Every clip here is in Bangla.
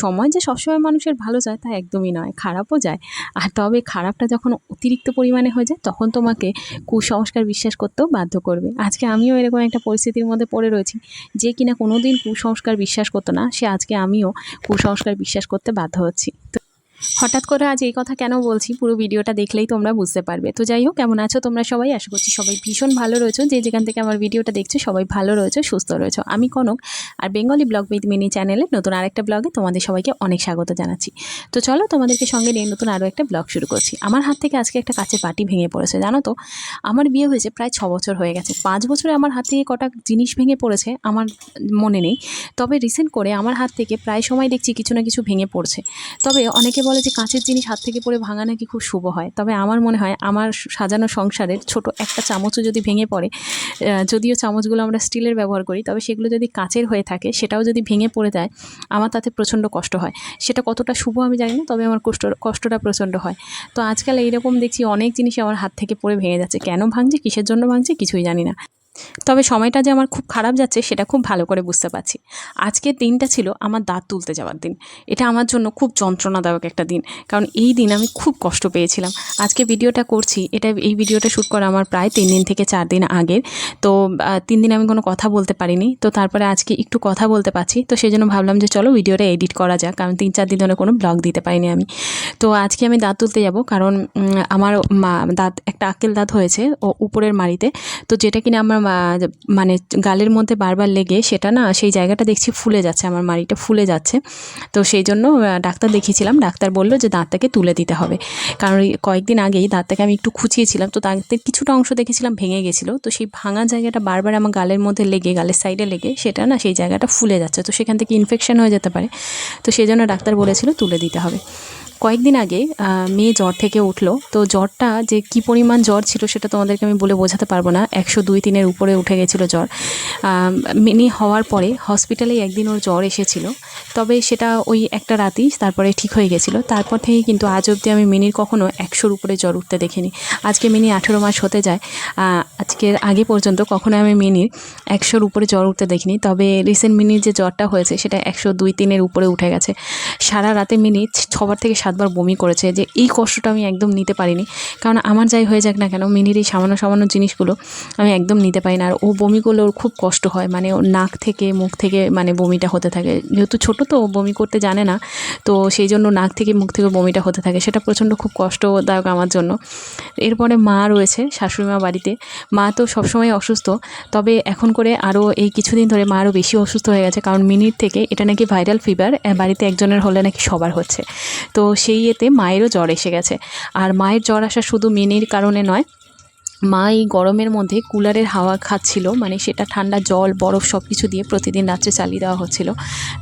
সময় যে সবসময় মানুষের ভালো যায় তা একদমই নয়, খারাপও যায়। আর তবে খারাপটা যখন অতিরিক্ত পরিমাণে হয়ে যায়, তখন তোমাকে কুসংস্কার বিশ্বাস করতেও বাধ্য করবে। আজকে আমিও এরকম একটা পরিস্থিতির মধ্যে পড়ে রয়েছি যে কিনা কোনো দিন কুসংস্কার বিশ্বাস করতো না, সে আজকে আমিও কুসংস্কার বিশ্বাস করতে বাধ্য হচ্ছি। হঠাৎ করে আজ এই কথা কেন বলছি? পুরো ভিডিওটা দেখলেই তোমরা বুঝতে পারবে। তো যাই হোক, কেমন আছো তোমরা সবাই? আশা করছি সবাই ভীষণ ভালো রয়েছো। যে যেখান থেকে আমার ভিডিওটা দেখছ, সবাই ভালো রয়েছো, সুস্থ রয়েছো। আমি কনক আর বেঙ্গলি ব্লগ উইথ মিনি চ্যানেলে নতুন আরেকটা ব্লগে তোমাদের সবাইকে অনেক স্বাগত জানাচ্ছি। তো চলো তোমাদেরকে সঙ্গে নিয়ে নতুন আরও একটা ব্লগ শুরু করছি। আমার হাত থেকে আজকে একটা কাছে পাটি ভেঙে পড়েছে, জানো তো? আমার বিয়ে হয়েছে প্রায় ছ বছর হয়ে গেছে। পাঁচ বছরে আমার হাত থেকে কটা জিনিস ভেঙে পড়েছে আমার মনে নেই। তবে রিসেন্ট করে আমার হাত থেকে প্রায় সময় দেখছি কিছু না কিছু ভেঙে পড়ছে। তবে অনেকে বলে যে কাঁচের জিনিস হাত থেকে পড়ে ভাঙা নাকি খুব শুভ হয়। তবে আমার মনে হয় আমার সাজানো সংসারের ছোট একটা চামচও যদি ভেঙে পড়ে যদিও চামচগুলো আমরা স্টিলের ব্যবহার করি, তবে সেগুলো যদি কাঁচের হয়ে থাকে, সেটাও যদি ভেঙে পড়ে যায়, আমার তাতে প্রচণ্ড কষ্ট হয়। সেটা কতটা শুভ আমি জানি না, তবে আমার কষ্ট, কষ্টটা প্রচণ্ড হয়। তো আজকাল এইরকম দেখছি অনেক জিনিসই আমার হাত থেকে পড়ে ভেঙে যাচ্ছে। কেন ভাঙছে, কিসের জন্য ভাঙছে, কিছুই জানি না। তবে সময়টা যে আমার খুব খারাপ যাচ্ছে, সেটা খুব ভালো করে বুঝতে পারছি। আজকের দিনটা ছিল আমার দাঁত তুলতে যাওয়ার দিন। এটা আমার জন্য খুব যন্ত্রণাদায়ক একটা দিন। কারণ এই দিন আমি খুব কষ্ট পেয়েছিলাম। আজকে ভিডিওটা করছি, এটা এই ভিডিওটা শ্যুট করা আমার প্রায় তিন দিন থেকে চার দিন আগের। তো তিন দিন আমি কোনো কথা বলতে পারিনি। তো তারপরে আজকে একটু কথা বলতে পারছি। তো সেই জন্য ভাবলাম যে চলো ভিডিওটা এডিট করা যাক। কারণ তিন চার দিন ধরে কোনো ব্লগ দিতে পারিনি আমি। তো আজকে আমি দাঁত তুলতে যাব। কারণ আমার মা, দাঁত, একটা আকেল দাঁত হয়েছে ও উপরের মাড়িতে। তো যেটা কিনা আমার মানে গালের মধ্যে বারবার লেগে সেটা না সেই জায়গাটা দেখছি ফুলে যাচ্ছে, আমার মাড়িটা ফুলে যাচ্ছে। তো সেই জন্য ডাক্তার দেখিয়েছিলাম, ডাক্তার বলল যে দাঁতটাকে তুলে দিতে হবে। কারণ কয়েকদিন আগেই দাঁতটাকে আমি একটু খুঁচিয়েছিলাম, তো দাঁতের কিছুটা অংশ দেখেছিলাম ভেঙে গেছিল। তো সেই ভাঙা জায়গাটা বারবার আমার গালের মধ্যে লেগে, গালের সাইডে লেগে, সেটা না সেই জায়গাটা ফুলে যাচ্ছে। তো সেখান থেকে ইনফেকশন হয়ে যেতে পারে। তো সেই জন্য ডাক্তার বলেছিল তুলে দিতে হবে। কয়েকদিন আগে মেয়ে জ্বর থেকে উঠল। তো জ্বরটা যে কি পরিমাণ জ্বর ছিল সেটা তোমাদেরকে আমি বলে বোঝাতে পারব না। একশো দুই তিনের উপরে উঠে গেছিল জ্বর। মিনি হওয়ার পরে হসপিটালে একদিন ওর জ্বর এসেছিল। তবে সেটা ওই একটা রাতেই তারপরে ঠিক হয়ে গেছিল। তারপর থেকে কিন্তু আজ অবধি আমি মিনির কখনো একশোর উপরে জ্বর উঠতে দেখিনি। আজকে মিনি আঠেরো মাস হতে যায়। আজকের আগে পর্যন্ত কখনো আমি মিনির একশোর উপরে জ্বর উঠতে দেখিনি। তবে রিসেন্ট মিনির যে জ্বরটা হয়েছে সেটা একশো দুই তিনের উপরে উঠে গেছে। সারা রাতে মিনি ছবার থেকে সাতবার বমি করেছে যে এই কষ্টটা আমি একদম নিতে পারিনি। কারণ আমার যাই হয়ে যাক না কেন, মিনির এই সামান্য সামান্য জিনিসগুলো আমি একদম নিতে পারি না। আর ও বমি করলে ওর খুব কষ্ট হয় মানে ওর নাক থেকে, মুখ থেকে মানে বমিটা হতে থাকে। যেহেতু ছোটো তো বমি করতে জানে না, তো সেই জন্য নাক থেকে, মুখ থেকে বমিটা হতে থাকে। সেটা প্রচণ্ড খুব কষ্টদায়ক আমার জন্য। এরপরে মা রয়েছে শাশুড়ি মা বাড়িতে। মা তো সবসময় অসুস্থ, তবে এখন করে আরও এই কিছুদিন ধরে মা আরও বেশি অসুস্থ হয়ে গেছে। কারণ মিনির থেকে এটা নাকি ভাইরাল ফিভার বাড়িতে একজনের হলে নাকি সবার হচ্ছে। তো সেই এতে মায়েরও জ্বর এসে গেছে। আর মায়ের জ্বর আসা শুধু মিনির কারণে নয় মা এই গরমের মধ্যে কুলারের হাওয়া খাচ্ছিল মানে সেটা ঠান্ডা জল, বরফ সব কিছু দিয়ে প্রতিদিন রাত্রে চালিয়ে দেওয়া হচ্ছিল।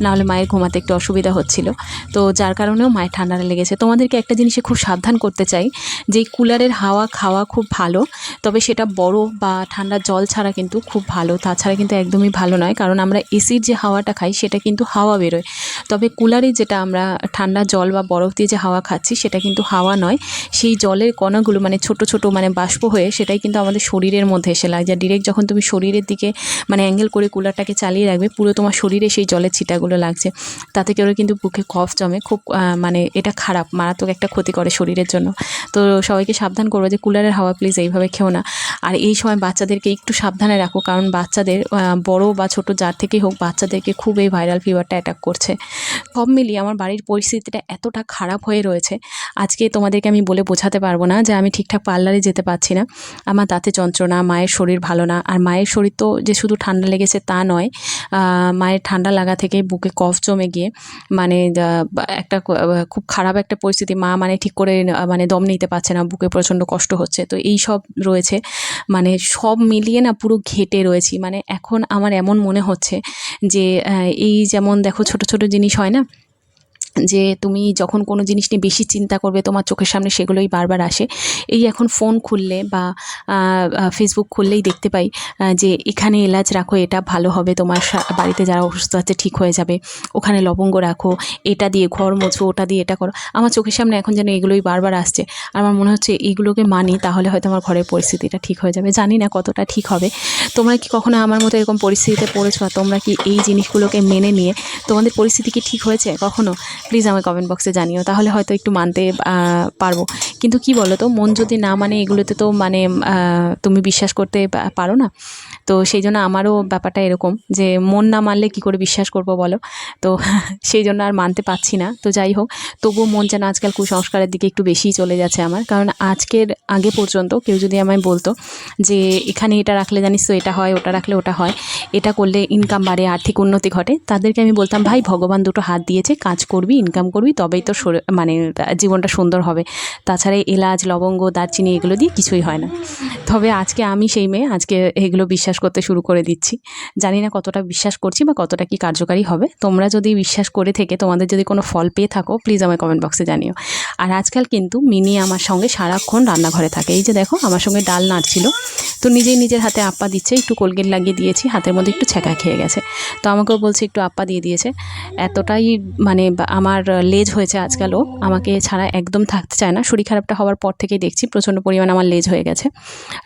নাহলে মায়ের ঘুমাতে একটু অসুবিধা হচ্ছিল। তো যার কারণেও মায়ের ঠান্ডাটা লেগেছে। তোমাদেরকে একটা জিনিসে খুব সাবধান করতে চাই, যে কুলারের হাওয়া খাওয়া খুব ভালো, তবে সেটা বরফ বা ঠান্ডা জল ছাড়া কিন্তু খুব ভালো। তাছাড়া কিন্তু একদমই ভালো নয়, কারণ আমরা এসির যে হাওয়াটা খাই, সেটা কিন্তু হাওয়া বেরোয়। তবে কুলারে যেটা আমরা ঠান্ডা জল বা বরফ দিয়ে যে হাওয়া খাচ্ছি, সেটা কিন্তু হাওয়া নয়। সেই জলের কণাগুলো মানে ছোট ছোট মানে বাষ্প হয়ে সেটাই কিন্তু আমাদের শরীরের মধ্যে এসে লাগছে ডিরেক্ট যখন তুমি শরীরের দিকে মানে অ্যাঙ্গেল করে কুলারটাকে চালিয়ে রাখবে, পুরো তোমার শরীরে সেই জলের ছিটাগুলো লাগছে। তাতে করে কিন্তু বুকে কফ জমে। খুব মানে এটা খারাপ, মারাত্মক একটা ক্ষতি করে শরীরের জন্য। তো সবাইকে সাবধান করব যে কুলারের হাওয়া প্লিজ এইভাবে খেও না। আর এই সময় বাচ্চাদেরকে একটু সাবধানে রাখো, কারণ বাচ্চাদের বড় বা ছোট যার থেকেই হোক, বাচ্চাদেরকে খুব এই ভাইরাল ফিভারটা অ্যাটাক করছে। সব মিলিয়ে আমার বাড়ির পরিস্থিতিটা এতটা খারাপ হয়ে রয়েছে, আজকে তোমাদেরকে আমি বলে বোঝাতে পারব না যে আমি ঠিকঠাক পার্লারে যেতে পারছি না। আমার দাঁতে যন্ত্রণা, মায়ের শরীর ভালো না, আর মায়ের শরীর তো যে শুধু ঠান্ডা লেগেছে তা নয় মায়ের ঠান্ডা লাগা থেকে বুকে কফ জমে গিয়ে মানে একটা খুব খারাপ একটা পরিস্থিতি, মা মানে ঠিক করে মানে দম নিতে পারছে না, বুকে প্রচণ্ড কষ্ট হচ্ছে। তো এই সব রয়েছে মানে সব মিলিয়ে না পুরো ঘেটে রয়েছি। মানে এখন আমার এমন মনে হচ্ছে যে এই যেমন দেখো ছোট ছোট জিনিস হয় না যে তুমি যখন কোনো জিনিস নিয়ে বেশি চিন্তা করবে, তোমার চোখের সামনে সেগুলোই বারবার আসে। এই এখন ফোন খুললে বা ফেসবুক খুললেই দেখতে পাই যে এখানে এলাচ রাখো, এটা ভালো হবে, তোমার বাড়িতে যারা অসুস্থ আছে ঠিক হয়ে যাবে। ওখানে লবঙ্গ রাখো, এটা দিয়ে ঘর মোছো, ওটা দিয়ে এটা করো। আমার চোখের সামনে এখন যেন এগুলোই বারবার আসছে। আর আমার মনে হচ্ছে এইগুলোকে মানি, তাহলে হয়তো আমার ঘরের পরিস্থিতিটা ঠিক হয়ে যাবে। জানি না কতটা ঠিক হবে। তোমরা কি কখনো আমার মতো এরকম পরিস্থিতিতে পড়েছো? তোমরা কি এই জিনিসগুলোকে মেনে নিয়ে তোমাদের পরিস্থিতি কি ঠিক হয়েছে কখনো? প্লিজ আমার কমেন্ট বক্সে জানিও, তাহলে হয়তো একটু মানতে পারব। কিন্তু কি বলো তো মন যদি না মানে এগুলোতে তো মানে তুমি বিশ্বাস করতে পারো না। তো সেই জন্য আমারও ব্যাপারটা এরকম যে, মন না মানলে কি করে বিশ্বাস করব বলো? তো সেই জন্য আর মানতে পারছি না। তো যাই হোক, তবুও মন যেন আজকাল কুসংস্কারের দিকে একটু বেশিই চলে যাচ্ছে আমার। কারণ আজকের, আগে পর্যন্ত কেউ যদি আমায় বলতো যে, এখানে এটা রাখলে জানিস তো এটা হয়, ওটা রাখলে ওটা হয়, এটা করলে ইনকাম বাড়ে, আর্থিক উন্নতি ঘটে, তাদেরকে আমি বলতাম, ভাই, ভগবান দুটো হাত দিয়েছে, কাজ করবি ইনকাম করবি, তবেই তো মানে জীবনটা সুন্দর হবে। তাছাড়া এলাচ, লবঙ্গ, দারচিনি, এগুলো দিয়ে কিছুই হয় না। তবে আজকে আমি সেই মেয়ে, আজকে এগুলো বিশ্বাস করতে শুরু করে দিচ্ছি। জানি না কতটা বিশ্বাস করছি বা কতটা কি কার্যকারী হবে। তোমরা যদি বিশ্বাস করে থেকে, তোমাদের যদি কোনো ফল পেয়ে থাকো প্লিজ আমার কমেন্ট বক্সে জানিও। আর আজকাল কিন্তু মিনি আমার সঙ্গে সারাক্ষণ রান্নাঘরে থাকে। এই যে দেখো, আমার সঙ্গে ডাল নাড়ছিল। তো নিজেই নিজের হাতে আপ্পা দিচ্ছে, একটু কোলগেট লাগিয়ে দিয়েছি, হাতের মধ্যে একটু ছ্যাঁকা খেয়ে গেছে। তো আমাকেও বলছে একটু আপ্পা দিয়ে দিয়েছে। এতটাই মানে বা- আমার লেজ হয়েছে আজকালও আমাকে ছাড়া একদম থাকতে চায় না। শরীর খারাপটা হওয়ার পর থেকেই দেখছি প্রচণ্ড পরিমাণে আমার লেজ হয়ে গেছে।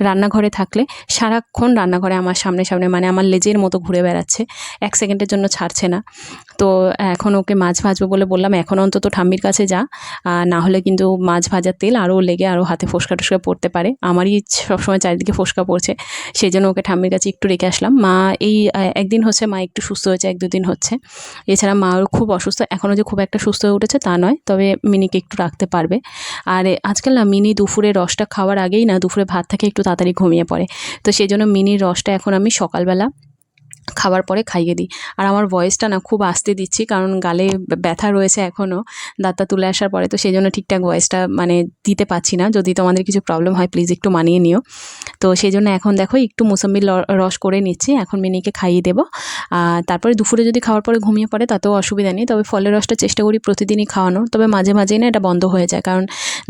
রান্নাঘরে থাকলে সারাক্ষণ রান্নাঘরে আমার সামনে সামনে মানে আমার লেজের মতো ঘুরে বেড়াচ্ছে। এক সেকেন্ডের জন্য ছাড়ছে না। তো, এখন ওকে মাছ ভাজবো বলে বললাম, এখন অন্তত ঠাম্মির কাছে যা। না হলে কিন্তু মাছ ভাজার তেল আরও লেগে আরও হাতে ফোসকা টোসকা পড়তে পারে। আমারই সবসময় চারিদিকে ফোসকা পড়ছে। সেই জন্য ওকে ঠাম্মির কাছে একটু রেখে আসলাম। মা এই একদিন হচ্ছে মা একটু সুস্থ হয়েছে, এক দুদিন হচ্ছে। এছাড়া মাও খুব অসুস্থ। এখনও যে খুব একটা সুস্থ হয়ে উঠেছে, তা নয়, তবে মিনিকে একটু রাখতে পারবে। আর আজকাল না মিনি দুপুরে রসটা খাওয়ার আগেই না দুপুরে ভাত থেকে একটু তাড়াতাড়ি ঘুমিয়ে পড়ে। তো সেই জন্য মিনির রসটা এখন আমি সকালবেলা খাবার পরে খাইয়ে দিই। আর আমার ভয়েসটা না খুব আস্তে দিচ্ছি, কারণ গালে ব্যথা রয়েছে এখনও দাঁতটা তুলে আসার পরে তো সেই জন্য ঠিকঠাক ভয়েসটা মানে দিতে পারছি না। যদি তোমাদের কিছু প্রবলেম হয় প্লিজ একটু মানিয়ে নিও। তো সেই জন্য এখন দেখো, একটু মোসাম্বির রস করে নিচ্ছি। এখন মিনিকে খাইয়ে দেবো। আর তারপরে দুপুরে যদি খাওয়ার পরে ঘুমিয়ে পড়ে, তাতেও অসুবিধা নেই। তবে ফলের রসটা চেষ্টা করি প্রতিদিনই খাওয়ানোর। তবে মাঝে মাঝেই না এটা বন্ধ হয়ে যায়। কারণ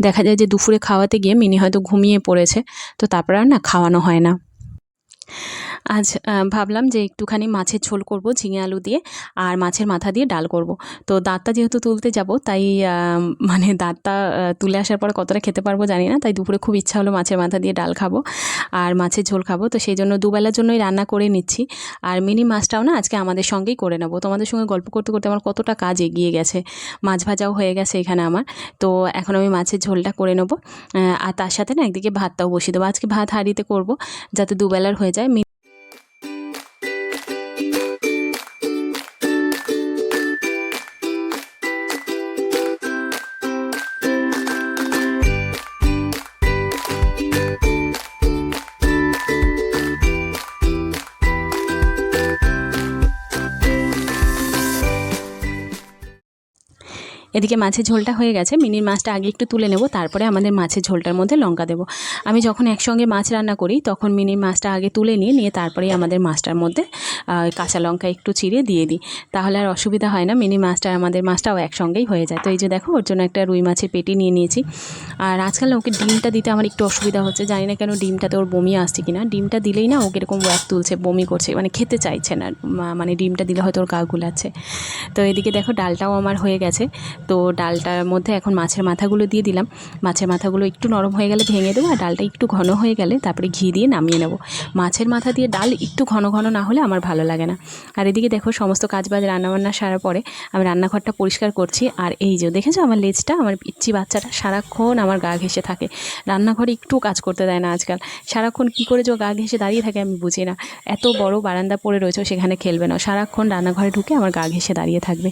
দেখা যায় যে দুপুরে খাওয়াতে গিয়ে মিনি হয়তো ঘুমিয়ে পড়েছে। তো তারপরে আর না, খাওয়ানো হয় না। আজ ভাবলাম যে একটুখানি মাছের ঝোল করব, ঝিঙে আলু দিয়ে আর মাছের মাথা দিয়ে ডাল করব। তো দাঁতটা যেহেতু তুলতে যাব, তাই মানে দাঁতটা তুলে আসার পর কতটা খেতে পারব জানি না, তাই দুপুরে খুব ইচ্ছা হলো মাছের মাথা দিয়ে ডাল খাব আর মাছের ঝোল খাব। তো সেই জন্য দুবেলার জন্যই রান্না করে নিচ্ছি আর মিনি মাছটাও না আজকে আমাদের সঙ্গেই করে নেব। তোমাদের সঙ্গে গল্প করতে করতে আমার কতটা কাজ এগিয়ে গেছে, মাছ ভাজাও হয়ে গেছে এখানে আমার। তো এখন আমি মাছের ঝোলটা করে নেব আর তার সাথে না একদিকে ভাতটাও বসিয়ে দেবো। আজকে ভাত হাঁড়িতে করব, যাতে দুবেলার হয়ে যায়। এদিকে মাছের ঝোলটা হয়ে গেছে, মিনির মাছটা আগে একটু তুলে নেব, তারপরে আমাদের মাছের ঝোলটার মধ্যে লঙ্কা দেবো। আমি যখন একসঙ্গে মাছ রান্না করি, তখন মিনির মাছটা আগে তুলে নিয়ে নিয়ে তারপরেই আমাদের মাছটার মধ্যে কাঁচা লঙ্কা একটু চিড়ে দিয়ে দিই। তাহলে আর অসুবিধা হয় না মিনি মাছটা আমাদের মাছটাও একসঙ্গেই হয়ে যায়। তো এই যে দেখো, ওর জন্য একটা রুই মাছের পেটি নিয়ে নিয়েছি। আর আজকাল ওকে ডিমটা দিতে আমার একটু অসুবিধা হচ্ছে, জানি না কেন ডিমটাতে ওর বমি আসছে কিনা। ডিমটা দিলেই না ওকে এরকম ওয়াক তুলছে, বমি করছে মানে খেতে চাইছে না মানে ডিমটা দিলে হয়তো ওর গা গুলাচ্ছে। তো এদিকে দেখো, ডালটাও আমার হয়ে গেছে। তো ডালটার মধ্যে এখন মাছের মাথাগুলো দিয়ে দিলাম। মাছের মাথাগুলো একটু নরম হয়ে গেলে ভেঙে দেবো আর ডালটা একটু ঘন হয়ে গেলে তারপরে ঘি দিয়ে নামিয়ে নেব। মাছের মাথা দিয়ে ডাল একটু ঘন ঘন না হলে আমার ভালো লাগে না। আর এদিকে দেখো সমস্ত কাজ বাজ রান্নাবান্না সারার পরে আমি রান্নাঘরটা পরিষ্কার করছি। আর এই যে দেখেছ আমার লেজটা? আমার পিচ্ছি বাচ্চাটা সারাক্ষণ আমার গা ঘেসে থাকে। রান্নাঘরে একটু কাজ করতে দেয় না আজকাল। সারাক্ষণ কী করে যে গা ঘেসে দাঁড়িয়ে থাকে আমি বুঝি না। এত বড় বারান্দা পড়ে রয়েছে সেখানে খেলবে না। সারাক্ষণ রান্নাঘরে ঢুকে আমার গা ঘেসে দাঁড়িয়ে থাকবে।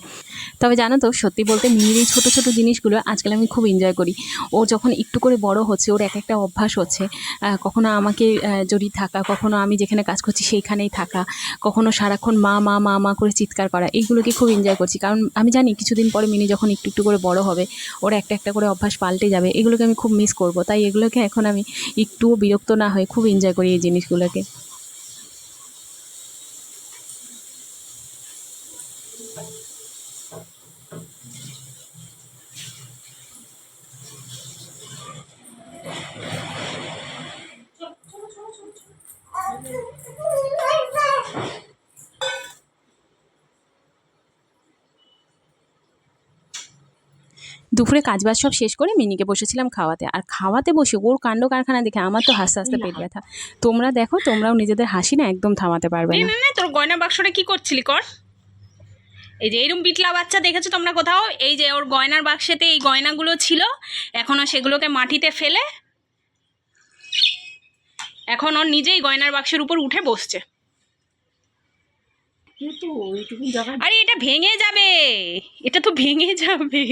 তবে জানো তো, সত্যি বলতে মিনির এই ছোটো ছোটো জিনিসগুলো আজকাল আমি খুব এনজয় করি। ও যখন একটু করে বড় হচ্ছে, ওর এক একটা অভ্যাস হচ্ছে কখনো আমাকে জড়িয়ে থাকা, কখনো আমি যেখানে কাজ করছি সেইখানেই থাকা, কখনো সারাক্ষণ মা মা মা মা করে চিৎকার করা, এইগুলোকে খুব এনজয় করছি। কারণ আমি জানি কিছুদিন পরে মিনি যখন একটু একটু করে বড় হবে, ওর একটা একটা করে অভ্যাস পাল্টে যাবে, এগুলোকে আমি খুব মিস করব। তাই এগুলোকে এখন আমি একটুও বিরক্ত না হয়ে খুব এনজয় করি এই জিনিসগুলোকে। দুপুরে কাজবাজ সব শেষ করে মিনিকে বসেছিলাম খাওয়াতে। আর খাওয়াতে বসে ওর কাণ্ড কারখানা দেখে আমার তো হাসতে হাসতে পেট ব্যথা। তোমরা দেখো তোমরাও নিজেদের হাসি না একদম থামাতে পারবে না না। না তোর গয়না বাক্সটা কি করছিলি কর। এই যে এরম বিটলা বাচ্চা দেখেছ তোমরা কোথাও? এই যে ওর গয়নার বাক্সেতে এই গয়নাগুলো ছিল এখনও সেগুলোকে মাটিতে ফেলে এখন ওর নিজেই গয়নার বাক্সের উপর উঠে বসছে। আরে এটা ভেঙে যাবে এটা তো ভেঙে যাবে।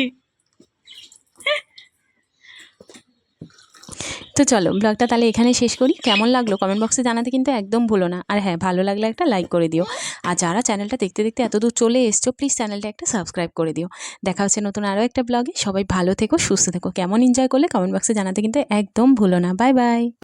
তো চলো ব্লগটা তাহলে এখানে শেষ করি। কেমন লাগল কমেন্ট বক্সে জানাতে কিন্তু একদম ভুলো না। আর হ্যাঁ ভালো লাগলে একটা লাইক করে দিও। আর যারা চ্যানেলটা দেখতে দেখতে এতদূর চলে এসছো প্লিজ চ্যানেলটা একটা সাবস্ক্রাইব করে দিও। দেখা হচ্ছে নতুন আরও একটা ব্লগে সবাই ভালো থেকো, সুস্থ থেকো। কেমন এনজয় করলে কমেন্ট বক্সে জানাতে কিন্তু একদম ভুলো না। Bye bye